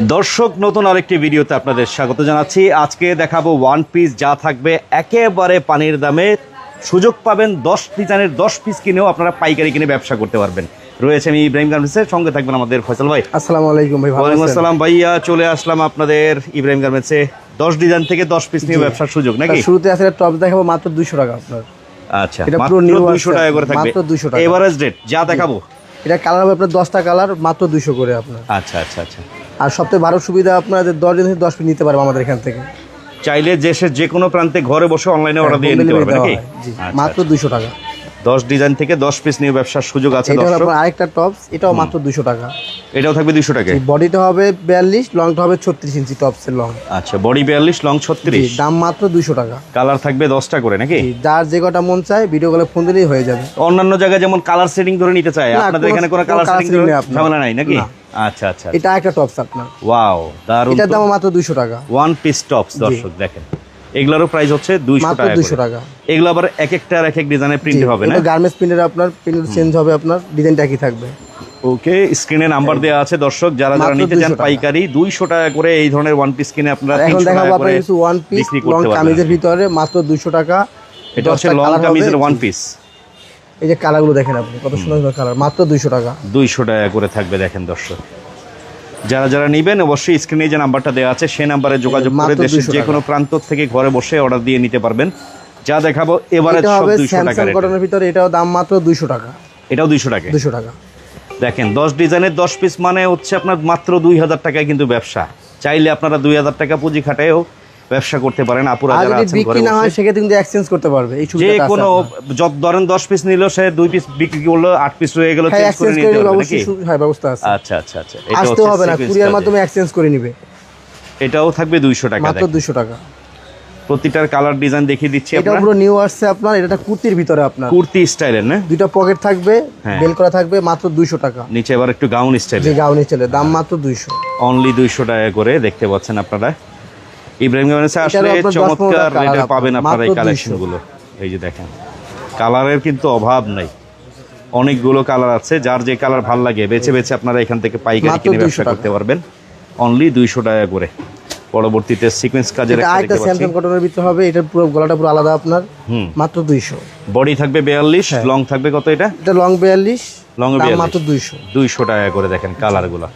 দর্শক নতুন আরেকটি ভিডিওতে আপনাদের স্বাগত জানাচ্ছি। আজকে দেখাবো ওয়ান পিস যা থাকবে একেবারে পানির দামে। সুযোগ পাবেন দশ ডিজাইনের দশ পিস কিনেও আপনারা পাইকারি কিনে ব্যবসা করতে পারবেন। রয়েছে আমি ইব্রাহিম গার্মেন্টসের সঙ্গে থাকবেন আমাদের ফয়সাল ভাই। আসসালামু আলাইকুম ভাই ওয়ালাইকুম আসসালাম ভাইয়া চলে আসলাম আপনাদের ইব্রাহিম গার্মেন্টসে দশ ডিজাইন থেকে দশ পিস নিয়ে ব্যবসার সুযোগ নাকি? শুরুতে আসলে টপ দেখাবো মাত্র 200 টাকা আপনার। আচ্ছা এটা মাত্র দুইশো টাকা করে থাকবে। মাত্র 200 টাকা। এভারেজ রেট যা দেখাবো। এটা কালার হবে আপনার 10টা কালার মাত্র 200 করে আপনার। আচ্ছা আচ্ছা আচ্ছা। আর সবথেকে ভালো সুবিধা আপনাদের 10 দিন 10 পিস নিতে পারব আমাদের এখান থেকে। চাইলে দেশের যে কোনো প্রান্তে ঘরে বসে অনলাইনে অর্ডার দিয়ে নিতে পারবে নাকি? হয়। আচ্ছা, মাত্র 200 টাকা। দশ ডিজাইন থেকে দশ পিস নিয়ে ব্যবসার সুযোগ আছে আরেকটা টপস এটাও মাত্র 200 টাকা। এটাও থাকবে দুশো টাকা? বডিটা হবে 42 লংটা হবে 36 ইঞ্চি টপসের লং আচ্ছা বডি বিয়াল্লিশ লং ছত্রিশ? দাম মাত্র 200 টাকা। কালার থাকবে দশটা করে নাকি? যার যে কটা মন চায় ভিডিও কলে ফোন দিলেই হয়ে যাবে। অন্যান্য জায়গায় যেমন কালার সেটিং ধরে নিতে চায় আপনাদের এখানে কোনো কালার সেটিং। ঝামেলা নাই নাকি। আচ্ছা আচ্ছা। এটা একটা টপস আপনার। ওয়াও দারুণ এটার দাম মাত্র 200 টাকা। ওয়ান পিস টপস দর্শক দেখেন। এগুলোরও প্রাইস হচ্ছে দুইশো মাত্র টাকা 200 টাকা। এগুলো আবার এক একটা এক এক ডিজাইনের প্রিন্ট হবে না? গার্মেন্টস প্রিন্টের আপনার প্রিন্ট চেঞ্জ হবে আপনার ডিজাইনটা একই থাকবে। ওকে স্ক্রিনে নাম্বার দেওয়া আছে দর্শক যারা যারা নিতে চান পাইকারি দুইশো টাকা করে এই ধরনের ওয়ান পিস কিনে আপনারা এখন দেখাবো আপনার কিছু ওয়ান পিস লং কামিজের ভিতরে মাত্র দুশো টাকা। এটা হচ্ছে লং কামিজের ওয়ান পিস এই যে কালারগুলো দেখেন আপনি কত সুন্দর সুন্দর কালার মাত্র দুইশো টাকা। দুইশো টাকা করে থাকবে দেখেন দর্শক। যারা যারা নেবেন অবশ্যই স্ক্রিনে যে নাম্বারটা দেওয়া আছে সেই নাম্বারে যোগাযোগ করে দেশের যে কোনো প্রান্ত থেকে ঘরে বসে অর্ডার দিয়ে নিতে পারবেন। যা দেখাবো এবারে সব হবে দুইশো টাকা স্যামসাং কটনের ভিতরে এটাও দাম মাত্র দুইশো টাকা। এটাও দুইশো টাকা। দুশো টাকা। দেখেন দশ ডিজাইনের দশ পিস মানে হচ্ছে আপনার মাত্র দুই হাজার টাকায় কিন্তু ব্যবসা। চাইলে আপনারা দুই হাজার টাকা পুঁজি খাটায়ও ব্যবসা করতে পারেন আপুরা যারা আছেন বিক্রি না হয় সেক্ষেত্রে কিন্তু এক্সচেঞ্জ করতে পারবে এই সুবিধাটা আছে কোনো যত ধরেন দশ পিস নিল সে দুই পিস বিক্রি করল আট পিস রয়ে গেল হ্যাঁ চেঞ্জ করে নিতে নাকি? হ্যাঁ ব্যবস্থা আছে। আচ্ছা আচ্ছা আচ্ছা এটা আসতে হবে না কুরিয়ার মাধ্যমে এক্সচেঞ্জ করে নিবে। এটাও থাকবে দুইশো টাকা মাত্র দেখেন। দুশো টাকা। প্রতিটার কালার ডিজাইন দেখিয়ে দিচ্ছি এটা পুরো নিউ আসছে আপনার এটা কুর্তির ভিতরে আপনার। কুর্তি স্টাইলের না? দুইটা পকেট থাকবে হ্যাঁ। বেল করা থাকবে মাত্র দুইশো টাকা। নিচে আবার একটু গাউন স্টাইল যে গাউনি চলে দাম মাত্র দুইশো। অনলি দুইশো টাকা করে দেখতে পাচ্ছেন আপনারা। ইব্রাহিম গার্মেন্টসে আসলে চমৎকার রেটে পাবেন আপনারা। এই মাত্র 200 কালেকশনগুলো। এই যে দেখেন কালারের কিন্তু অভাব নাই। অনেকগুলো কালার আছে যার যে কালার ভালো লাগে বেছে বেছে আপনারা এখান থেকে পাইকারি কিনে ব্যবসা করতে পারবেন। অনলি দুইশো টাকা করে। পরবর্তীতে সিকোয়েন্স কাজের একটা স্যামসাং কটনের ভিতরে হবে এটা পুরো গলাটা পুরো আলাদা আপনার। হুম। মাত্র দুইশো। বডি থাকবে বিয়াল্লিশ হ্যাঁ। লং থাকবে কত এটা? এটা লং বিয়াল্লিশ লং দাম 42 মাত্র দুইশো। দুইশো টাকা করে দেখেন কালারগুলো।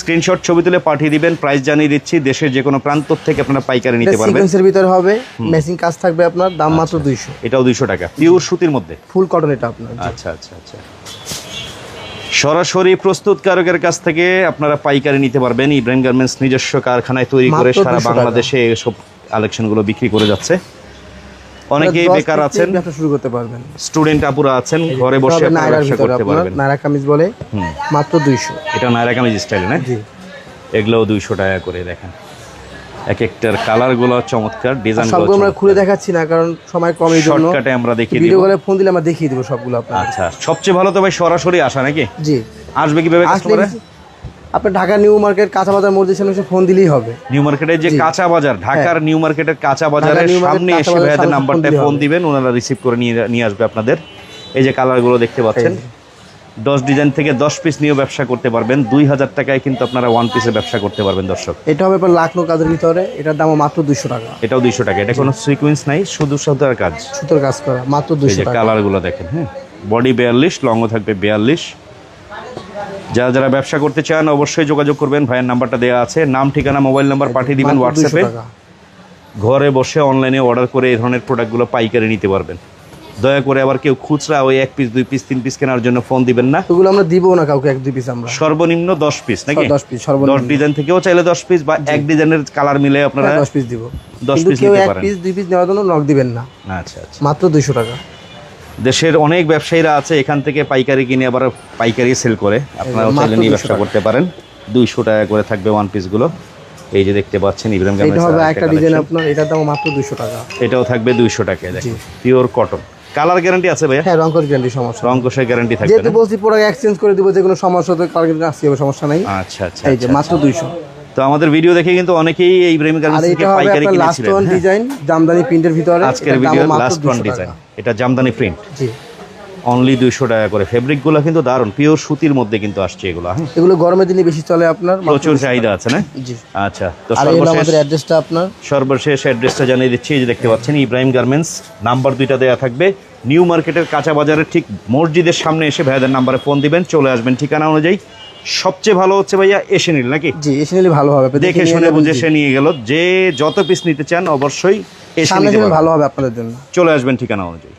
স্ক্রিনশট ছবি তুলে পাঠিয়ে দিবেন প্রাইস জানিয়ে দিচ্ছি দেশের যে কোনো প্রান্ত থেকে আপনারা পাইকারি নিতে পারবেন। সিকোয়েন্সের ভিতরে হবে মেশিং কাজ থাকবে আপনার দাম মাত্র দুইশো। এটাও দুইশো টাকা পিওর সুতির মধ্যে? ফুল কটন এটা আপনার আচ্ছা আচ্ছা আচ্ছা। সরাসরি প্রস্তুতকারকের কাছ থেকে আপনারা পাইকারি নিতে পারবেন। ইব্রাহিম গার্মেন্টস নিজস্ব কারখানায় তৈরি করে সারা 200। বাংলাদেশে এসব কালেকশনগুলো বিক্রি করে যাচ্ছে। অনেকেই বেকার আছেন। ব্যবসা শুরু করতে পারবেন। স্টুডেন্ট আপুরা আছেন ঘরে বসে আপনারা ব্যবসা করতে পারবেন। নায়রা কামিজ বলে মাত্র দুইশো। এটা নায়রা কামিজ স্টাইল না? জি। এগুলোও দুইশো টাকা করে দেখেন। এক একটার কালারগুলো চমৎকার ডিজাইন সবগুলো আমরা খুলে দেখাচ্ছি না কারণ সময় কম জন্য। শর্টকাটে আমরা দেখিয়ে ভিডিও দিব। কলে ফোন দিলে আমরা দেখিয়ে দেবো সবগুলো আপনার আচ্ছা সবচেয়ে ভালো তো ভাই সরাসরি আসা নাকি? জি। আসবে কীভাবে কাস্টমারে আপনি ঢাকা নিউ মার্কেট কাঁচা বাজার মসজিদ সামনে ফোন দিলেই হবে। নিউ মার্কেটের যে কাঁচা বাজার ঢাকার নিউ মার্কেটের কাঁচা বাজারের হ্যাঁ। সামনে এসে ভাইয়াদের নাম্বারটায় ফোন দিবেন ওনারা রিসিভ করে নিয়ে নিয়ে আসবে আপনাদের। এই যে কালারগুলো দেখতে পাচ্ছেন দশ ডিজাইন থেকে দশ পিস নিয়েও ব্যবসা করতে পারবেন। দুই হাজার টাকায় কিন্তু আপনারা ওয়ান পিসের ব্যবসা করতে পারবেন দর্শক। এটা হবে লাখনো কাজের ভিতরে এটার দাম মাত্র দুইশো টাকা। এটাও দুইশো টাকা। এটা কোনো সিকুয়েন্স নাই শুধু সুতার কাজ। সুতোর কাজ করা মাত্র দুইশো কালারগুলো দেখেন হ্যাঁ। বডি বিয়াল্লিশ লংও থাকবে বিয়াল্লিশ। যারা যারা ব্যবসা করতে চান অবশ্যই যোগাযোগ করবেন। ভাইয়ের নাম্বারটা দেওয়া আছে। নাম ঠিকানা মোবাইল নাম্বার পাঠিয়ে দিবেন হোয়াটসঅ্যাপে। ঘরে বসে অনলাইনে অর্ডার করে এই ধরনের প্রোডাক্টগুলো পাইকারি নিতে পারবেন। দয়া করে আবার কেউ খুচরা ওই এক পিস দুই পিস তিন পিস কেনার জন্য ফোন দিবেন না। ওগুলো আমরা দিব না কাউকে এক দুই পিস আমরা। সর্বনিম্ন দশ পিস নাকি? দশ পিস সর্বনিম্ন। দশ ডিজাইন থেকেও চাইলে দশ পিস বা এক ডিজাইনের কালার মিলে আপনারা দশ পিস দিব। দশ piece কেউ এক পিস দুই পিস নেওয়ার জন্য নক দিবেন না। আচ্ছা আচ্ছা। মাত্র দুইশো টাকা। দেশের অনেক ব্যবসায়ীরা আছে এখান থেকে পাইকারি কিনে আবার পাইকারি সেল করে। আপনারা চাইলে নিয়ে ব্যবসা করতে পারেন। দুইশো টাকা করে থাকবে ওয়ান পিসগুলো এই যে দেখতে পাচ্ছেন ইব্রাহিম এটা হবে একটা ডিজাইন আপনার এটার দাম মাত্র দুইশো টাকা। এটাও থাকবে দুইশো টাকায় দেখেন পিওর কটন কালার গ্যারান্টি আছে ভাইয়া? হ্যাঁ গ্যারান্টি সমস্যা রং কোষের গ্যারান্টি থাকবে যেহেতু বলছি প্রোডাক্ট এক্সচেঞ্জ করে দিব যে কোনো সমস্যা দিন আসতে হবে সমস্যা নাই। আচ্ছা আচ্ছা এই যে আচ্ছা। মাত্র দুইশো। তো আমাদের ভিডিও দেখে কিন্তু অনেকেই ইব্রাহিম আর গার্মেন্টস থেকে এটা হবে পাইকারি লাস্ট কিনেছিলেন ওয়ান? ডিজাইন জামদানি প্রিন্টের ভিতরে আজকের ভিডিও লাস্ট ওয়ান ডিজাইন টাকা। এটা জামদানি প্রিন্ট জি। অনলি দুইশো টাকা করে। ফেব্রিকগুলো কিন্তু দারুণ। পিওর সুতির মধ্যে কিন্তু আসছে এগুলো হ্যাঁ? এগুলো গরমের দিনে বেশি চলে আপনার প্রচুর চাহিদা আছে না? আচ্ছা তো আমাদের অ্যাড্রেসটা আপনার? সর্বশেষ অ্যাড্রেসটা জানিয়ে দিচ্ছি এই যে দেখতে পাচ্ছেন ইব্রাহিম গার্মেন্টস নাম্বার দুইটা দেওয়া থাকবে। নিউ মার্কেটের কাঁচা বাজারের ঠিক মসজিদের সামনে এসে ভাইয়াদের নাম্বারে ফোন দিবেন চলে আসবেন। ঠিকানা অনুযায়ী সবচেয়ে ভালো হচ্ছে ভাইয়া এসে নিল নাকি? জি এসে নিলে ভালো হবে। দেখে শুনে বুঝে সে নিয়ে গেল। যে যত পিস নিতে চান অবশ্যই ভালো হবে আপনাদের জন্য। চলে আসবেন ঠিকানা অনুযায়ী।